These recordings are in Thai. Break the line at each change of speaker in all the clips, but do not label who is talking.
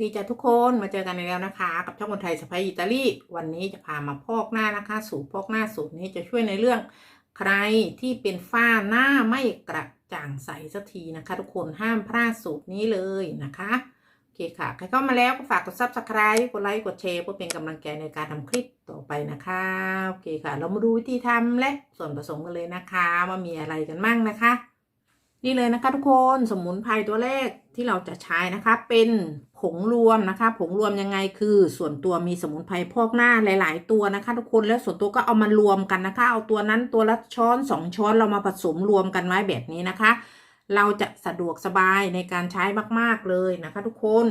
ดีจ้าทุกคนมาเจอกันในแล้วนะคะ กับช่องคนไทยสไปอิตาลีวันนี้จะพามาพอกหน้านะคะ สูตรพอกหน้าสูตรนี้จะช่วยในเรื่องใครที่เป็นฝ้าหน้าไม่กระจ่างใสสักทีนะคะ ทุกคนห้ามพลาดสูตรนี้เลยนะคะโอเคค่ะ ใครเข้ามาแล้วก็ฝากกด subscribe กดไลค์กดแชร์เพื่อเป็นกำลังใจในการทำคลิปต่อไปนะคะโอเคค่ะ เรามาดูวิธีทำและส่วนผสมกันเลยนะคะ ว่ามีอะไรกันมั่งนะคะ นี่เลยนะคะทุกคนสมุนไพรตัวแรกที่เราจะใช้นะคะ เป็นผงรวมนะคะ ผงรวมยังไงคือส่วนตัวมีสมุนไพรพอกหน้าหลาย ๆ ตัวนะคะ ทุกคนแล้วส่วนตัวก็เอามารวมกันนะคะ เอาตัวนั้นตัวละช้อนสองช้อนเรามาผสมรวมกันไว้แบบนี้นะคะ เราจะสะดวกสบายในการใช้มากๆเลยนะคะ ทุกคน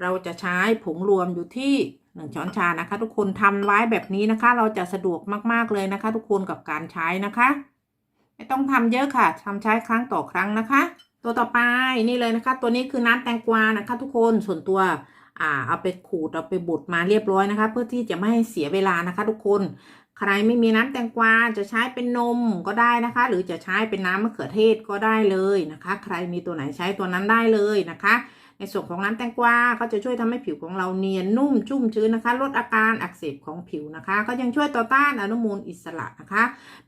เราจะใช้ผงรวมอยู่ที่หนึ่งช้อนชานะคะ ทุกคนทำไว้แบบนี้นะคะ เราจะสะดวกมากๆเลยนะคะ ทุกคนกับการใช้นะคะ ไม่ต้องทำเยอะค่ะทำใช้ครั้งต่อครั้งนะคะ ตัวต่อไปนี่เลยนะคะ ตัวนี้คือน้ำแตงกวานะคะ ทุกคนส่วนตัวอ่าเอาไปขูดเอาไปบดมาเรียบร้อยนะคะ เพื่อที่จะไม่ให้เสียเวลานะคะ ทุกคนใครไม่มีน้ำแตงกวาจะใช้เป็นนมก็ได้นะคะ หรือจะใช้เป็นน้ำมะเขือเทศก็ได้เลยนะคะ ใครมีตัวไหนใช้ตัวนั้นได้เลยนะคะ ในส่วนของน้ำแตงกวาก็จะช่วยทำให้ผิวของเราเนียนนุ่มชุ่มชื้นนะคะ ลดอาการอักเสบของผิวนะคะ ก็ยังช่วยต่อต้านอนุมูลอิสระนะคะ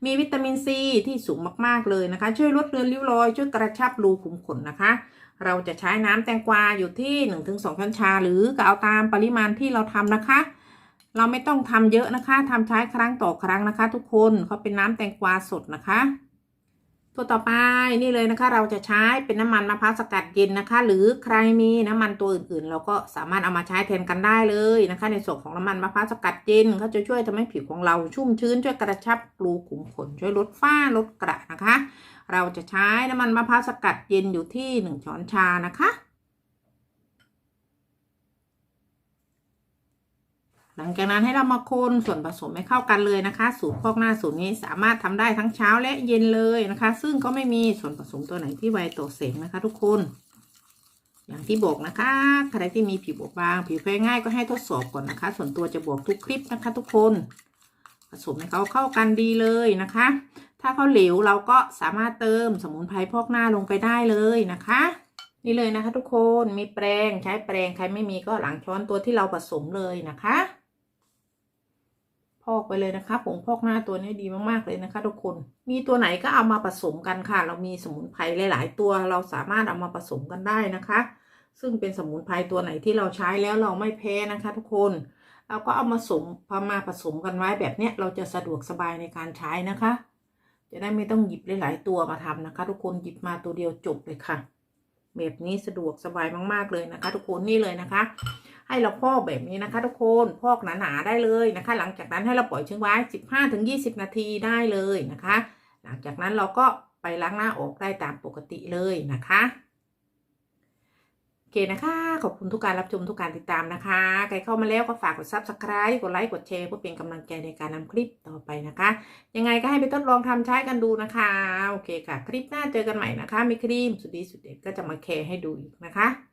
มีวิตามินซีที่สูงมากๆเลยนะคะ ช่วยลดเลือนริ้วรอย ช่วยกระชับรูขุมขนนะคะ เราจะใช้น้ำแตงกวาอยู่ที่ 1-2 ช้อนชา หรือก็เอาตามปริมาณที่เราทำนะคะเราไม่ต้องทำเยอะนะคะทำใช้ครั้งต่อครั้งนะคะ ทุกคนเขาเป็นน้ำแตงกวาสดนะคะ ตัวต่อไปนี่เลยนะคะ เราจะใช้เป็นน้ำมันมะพร้าวสกัดเย็นนะคะ หรือใครมีน้ำมันตัวอื่นๆ เราก็สามารถเอามาใช้แทนกันได้เลยนะคะ ในส่วนของน้ำมันมะพร้าวสกัดเย็นเขาจะช่วยทำให้ผิวของเราชุ่มชื้นช่วยกระชับรูขุมขนช่วยลดฝ้าลดกระนะคะ เราจะใช้น้ำมันมะพร้าวสกัดเย็นอยู่ที่หนึ่งช้อนชานะคะ หลังจากนั้นให้เรามาคนส่วนผสมให้เข้ากันเลยนะคะสูตรพอกหน้าสูตรนี้สามารถทำได้ทั้งเช้าและเย็นเลยนะคะ ซึ่งก็ไม่มีส่วนผสมตัวไหนที่ไวต่อเสงนะคะ ทุกคน อย่างที่บอกนะคะใครที่มีผิวบอบบาง ผิวแพ้ง่ายก็ให้ทดสอบก่อนนะคะ ส่วนตัวจะบอกทุกคลิปนะคะ ทุกคน ผสมให้เขาเข้ากันดีเลยนะคะ ถ้าเขาเหลวเราก็สามารถเติมสมุนไพรพอกหน้าลงไปได้เลยนะคะนี่เลยนะคะ ทุกคนมีแปรงใช้แปรงใครไม่มีก็หลังช้อนตัวที่เราผสมเลยนะคะ พอกไปเลยนะคะผงพอกหน้าตัวนี้ดีมากๆเลยนะคะ ทุกคน มีตัวไหนก็เอามาผสมกันค่ะ เรามีสมุนไพรหลาย ๆ ตัวเราสามารถเอามาผสมกันได้นะคะ ซึ่งเป็นสมุนไพรตัวไหนที่เราใช้แล้วเราไม่แพ้นะคะ ทุกคนเราก็เอามาสมพอมาผสมกันไว้แบบเนี้ยเราจะสะดวกสบายในการใช้นะคะ จะได้ไม่ต้องหยิบหลาย ๆ ตัวมาทำนะคะ ทุกคนหยิบมาตัวเดียวจบเลยค่ะ แบบนี้สะดวกสบายมากๆเลยนะคะ ทุกคนนี่เลยนะคะ ให้เราพอกแบบนี้นะคะ ทุกคนพอกหนาๆได้เลยนะคะ หลังจากนั้นให้เราปล่อยทิ้งไว้ 15-20 นาทีได้เลยนะคะ หลังจากนั้นเราก็ไปล้างหน้าออกได้ตามปกติเลยนะคะ เคนะคะ ขอบคุณทุกการรับชมทุกการติดตามนะคะ ใครเข้ามาแล้วก็ฝากกด subscribe กดไลค์ กดแชร์เพื่อเป็นกำลังใจในการนำคลิปต่อไปนะคะ ยังไงก็ให้ไปทดลองทำใช้กันดูนะคะ โอเคค่ะ คลิปหน้าเจอกันใหม่นะคะ มีครีมสุดดีสุดเด็ดก็จะมาแคร์ให้ดูอีกนะคะ